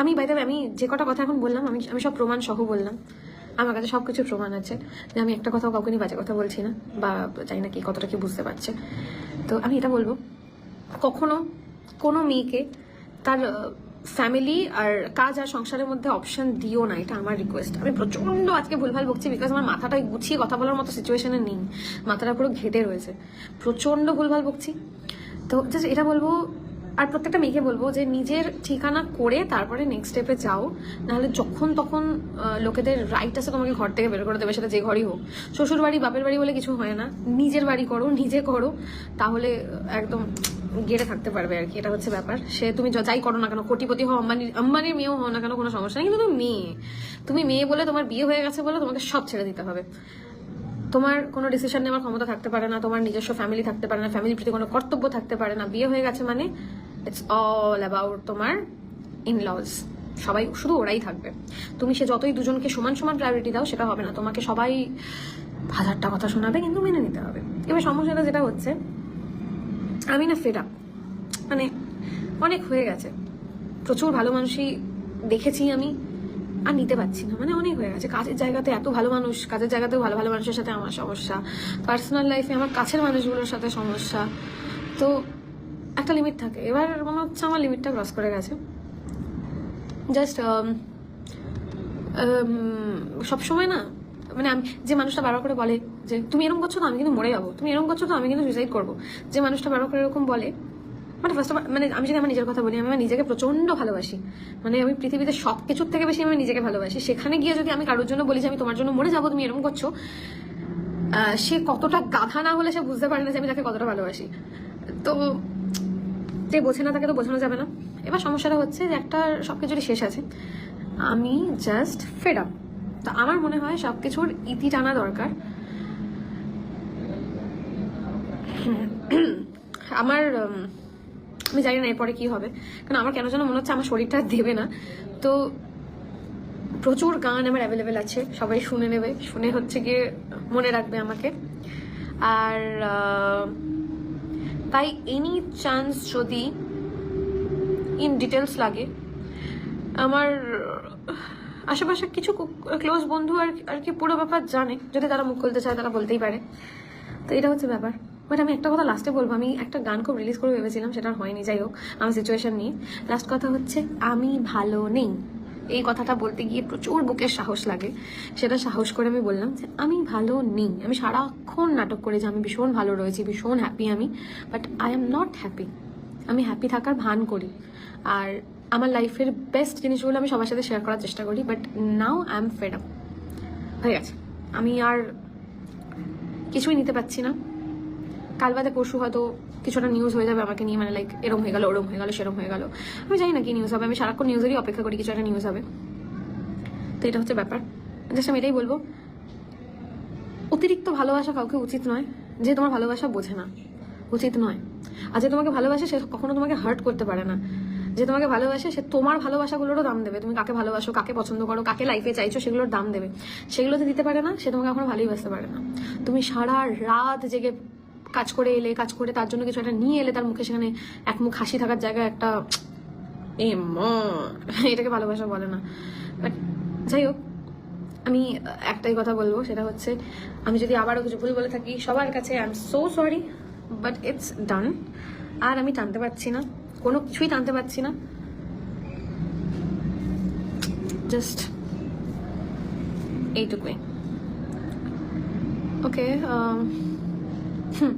আমি বাইতে আমি যে কটা কথা এখন বললাম, আমি আমি সব প্রমাণ সহ বললাম। আমার কাছে সব কিছু প্রমাণ আছে যে আমি একটা কথাও কাউকে নিয়ে বাজে কথা বলছি না, বা জানি না কি কতটা কি বুঝতে পারছে। তো আমি এটা বলব, কখনো কোনো মেয়েকে তার ফ্যামিলি আর কাজ আর সংসারের মধ্যে অপশন দিও না, এটা আমার রিকোয়েস্ট আমি প্রচণ্ড আজকে ভুলভাল বকছি বিকজ আমার মাথাটা গুছিয়ে কথা বলার মতো সিচুয়েশনে নেই। মাথাটা পুরো ঘেটে রয়েছে। প্রচণ্ড ভুলভাল বকছি তো জাস্ট এটা বলব আর প্রত্যেকটা মেয়েকে বলব যে নিজের ঠিকানা করে তারপরে নেক্সট স্টেপে যাও। নাহলে যখন তখন লোকেদের রাইট আছে তোমাকে ঘর থেকে বের করে দেবে, সেটা যে ঘরই হোক। শ্বশুর বাড়ি বাপের বাড়ি বলে কিছু হয় না। নিজের বাড়ি করো, নিজে করো, তাহলে একদম গেড়ে থাকতে পারবে আর কি। এটা হচ্ছে ব্যাপার। সে তুমি যাই করো না কেন, কোটিপতি হও আম্বানির আম্বানির মেয়েও হও না কেন, কোনো সমস্যা নেই। কিন্তু তুমি মেয়ে তুমি মেয়ে বলে তোমার বিয়ে হয়ে গেছে বলে তোমাকে সব ছেড়ে দিতে হবে। তোমার কোনো ডিসিশন নেওয়ার ক্ষমতা থাকতে পারে না, তোমার নিজস্ব ফ্যামিলি থাকতে পারে না ফ্যামিলির প্রতি কোনো কর্তব্য থাকতে পারে না। বিয়ে হয়ে গেছে মানে ইটস অল অ্যাবাউট তোমার ইন লজ সবাই, শুধু ওরাই থাকবে। তুমি সে যতই দুজনকে সমান সমান প্রায়োরিটি দাও, সেটা হবে না। তোমাকে সবাই হাজারটা কথা শোনাবে, কিন্তু মেনে নিতে হবে। এবার সমস্যাটা যেটা হচ্ছে, আমি না ফেরা মানে অনেক হয়ে গেছে। প্রচুর ভালো মানুষই দেখেছি আমি, আর নিতে পারছি না। মানে অনেক হয়ে গেছে। কাজের জায়গাতে এত ভালো মানুষ, কাজের জায়গাতেও ভালো ভালো মানুষের সাথে আমার সমস্যা। পার্সোনাল লাইফে আমার কাছের মানুষগুলোর সাথে সমস্যা। তো একটা লিমিট থাকে। এবার মনে হচ্ছে আমার লিমিটটা ক্রস করে গেছে। জাস্ট সবসময় না মানে আমি, যে মানুষটা বারবার করে বলে যে, তুমি এরকম করছ তো, আমি কিন্তু মরে যাব। তুমি এরকম করছ তো, আমি কিন্তু সুইসাইড করব। যে মানুষটা বারবার করে এরকম বলে মানে ফার্স্ট অফ মানে আমি যদি আমার নিজের কথা বলি, আমি আমার নিজেকে প্রচণ্ড ভালোবাসি। মানে আমি পৃথিবীতে সব কিছুর থেকে বেশি আমি নিজেকে ভালোবাসি। সেখানে গিয়ে যদি আমি কারোর জন্য বলি যে, আমি তোমার জন্য মরে যাব, তুমি এরকম করছ সে কতটা গাধা না হলে সে বুঝতে পারে না যে আমি তাকে কতটা ভালোবাসি। তো যে বোঝে না তাকে তো বোঝানো যাবে না। এবার সমস্যাটা হচ্ছে যে একটা সবকিছুরই শেষ আছে। আমি জাস্ট ফেড আপ তো আমার মনে হয় সবকিছুর ইতি টানা দরকার। আমার আমি জানি না এরপরে কি হবে। কারণ আমার কেন যেন মনে হচ্ছে আমার শরীরটা দেবে না। তো প্রচুর গান আমার অ্যাভেলেবেল আছে। সবাই শুনে নেবে। শুনে হচ্ছে গিয়ে মনে রাখবে আমাকে। আর তাই এনি চান্স যদি ইন ডিটেলস লাগে, আমার আশেপাশে কিছু ক্লোজ বন্ধু আর আর কি পুরো ব্যাপার জানে, যদি তারা মুখ খুলতে চায় তারা বলতেই পারে। তো এটা হচ্ছে ব্যাপার। বাট আমি একটা কথা লাস্টে বলব, আমি একটা গান খুব রিলিজ করে ভেবেছিলাম, সেটা হয়নি, যাই হোক, আমার সিচুয়েশন নিয়ে। লাস্ট কথা হচ্ছে, আমি ভালো নেই। এই কথাটা বলতে গিয়ে প্রচুর বুকের সাহস লাগে। সেটা সাহস করে আমি বললাম যে, আমি ভালো নেই। আমি সারাক্ষণ নাটক করে যে আমি ভীষণ ভালো রয়েছি, ভীষণ হ্যাপি আমি but I am not happy আমি হ্যাপি থাকার ভান করি। আর আমার লাইফের বেস্ট জিনিসগুলো আমি সবার সাথে শেয়ার করার চেষ্টা করি but now I am fed up হয়ে গেছে। আমি আর কিছুই নিতে পারছি না। কাল বাদে পরশু হয়তো কিছুটা নিউজ হয়ে যাবে আমাকে নিয়ে মানে লাইক এরম হয়ে গেল, ওরম হয়ে গেল, সেরম হয়ে গেল। আমি জানি না কি নিউজ হবে, আমি সারাক্ষণ নিউজেরই অপেক্ষা করি, কিছু একটা নিউজ হবে। তো এটা হচ্ছে ব্যাপার। জাস্ট আমি এটাই বলব। অতিরিক্ত ভালোবাসা কাউকে উচিত নয় যে তোমার ভালোবাসা বোঝে না। উচিত নয়। আর যে তোমাকে ভালোবাসে, সে কখনো তোমাকে হার্ট করতে পারে না। যে তোমাকে ভালোবাসে, সে তোমার ভালোবাসাগুলোরও দাম দেবে। তুমি কাকে ভালোবাসো, কাকে পছন্দ করো, কাকে লাইফে চাইছো, সেগুলোর দাম দেবে। সেগুলোতে দিতে পারে না, সে তোমাকে কখনো ভালোই বাসতে পারে না। তুমি সারা রাত জেগে কাজ করে এলে, কাজ করে তার জন্য কিছু একটা নিয়ে এলে, তার মুখে সেখানে এক মুখ হাসি থাকার জায়গায় একটা এটাকে ভালোবাসা বলে না। বাট যাই হোক, আমি একটাই কথা বলব, সেটা হচ্ছে আমি যদি আবারও কিছু ভুল বলে থাকি, সবার কাছে I am so sorry but it's done আর আমি টানতে পারছি না, কোনো কিছুই টানতে পারছি না। জাস্ট এইটুকুই। ওকে 哼